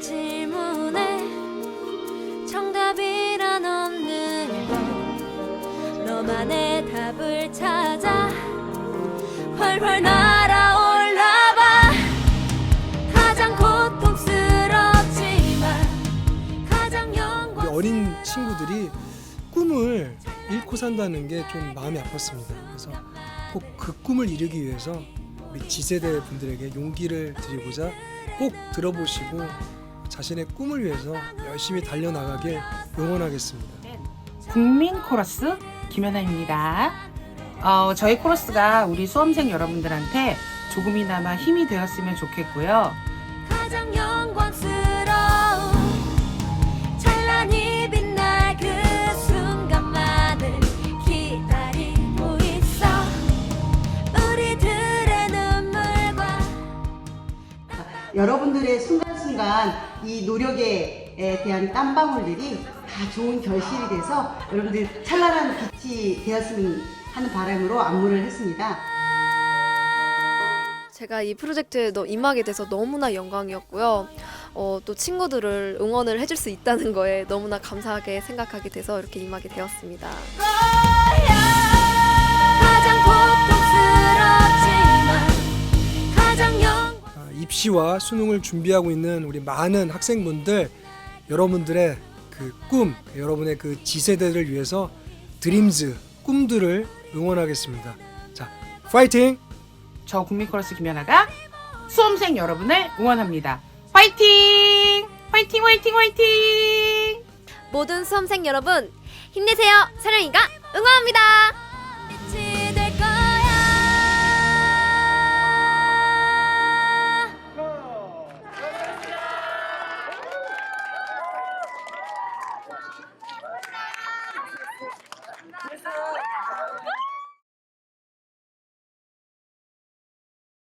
질문에 정답이란 없는 법 너만의 답을 찾아 우리 영광 어린 친구들이 꿈을 잃고 산다는 게 좀 마음이 아팠습니다. 그래서 꼭 그 꿈을 이루기 위해서 우리 지세대 분들에게 용기를 드리고자 꼭 들어보시고 자신의 꿈을 위해서 열심히 달려나가길 응원하겠습니다. 국민 코러스 김연아입니다. 어, 저희 코러스가 우리 수험생 여러분들한테 조금이나마 힘이 되었으면 좋겠고요. 가장 영광스 여러분들의 순간순간 이 노력에 대한 땀방울들이 다 좋은 결실이 돼서 여러분들 찬란한 빛이 되었으면 하는 바람으로 안무를 했습니다. 제가 이 프로젝트에 너- 임하게 돼서 너무나 영광이었고요. 어, 또 친구들을 응원을 해줄 수 있다는 거에 너무나 감사하게 생각하게 돼서 이렇게 임하게 되었습니다. 입시와 수능을 준비하고 있는 우리 많은 학생분들 여러분들의 그 꿈, 여러분의 그 지세대를 위해서 드림즈, 꿈들을 응원하겠습니다. 자, 파이팅! 저 국민 코러스 김연아가 수험생 여러분을 응원합니다. 화이팅! 화이팅 화이팅 화이팅! 모든 수험생 여러분 힘내세요. 사랑이가 응원합니다. 감사합니다.